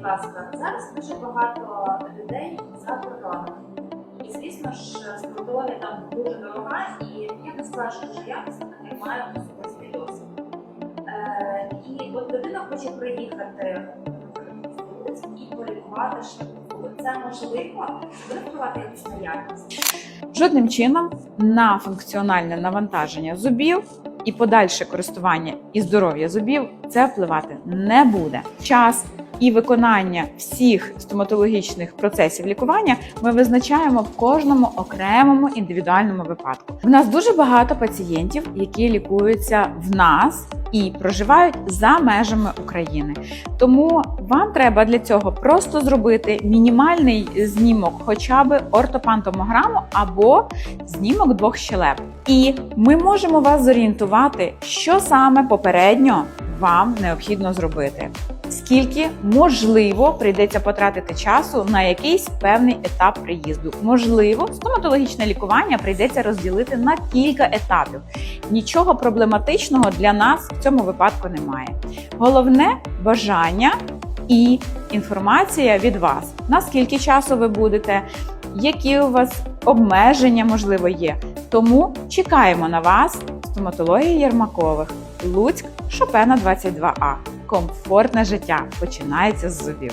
будь ласка, зараз дуже багато людей за кордоном. І звісно ж, стоматологія там дуже дорога, і я не скажу, що якісно, не маю особистий досвід. Е, і от людина хоче приїхати і полікувати шляху. Це можливо, буде впливати якось на якість. Жодним чином на функціональне навантаження зубів і подальше користування і здоров'я зубів це впливати не буде. Час і виконання всіх стоматологічних процесів лікування ми визначаємо в кожному окремому індивідуальному випадку. В нас дуже багато пацієнтів, які лікуються в нас і проживають за межами України. Тому вам треба для цього просто зробити мінімальний знімок, хоча б ортопантомограму або знімок двох щелеп. І ми можемо вас зорієнтувати, що саме попередньо вам необхідно зробити. Скільки можливо прийдеться потратити часу на якийсь певний етап приїзду? Можливо, стоматологічне лікування прийдеться розділити на кілька етапів. Нічого проблематичного для нас в цьому випадку немає. Головне бажання і інформація від вас. Наскільки часу ви будете, які у вас обмеження можливо є. Тому чекаємо на вас. Стоматологія Єрмакових. Луцьк, Шопена 22А. Комфортне життя починається з зубів.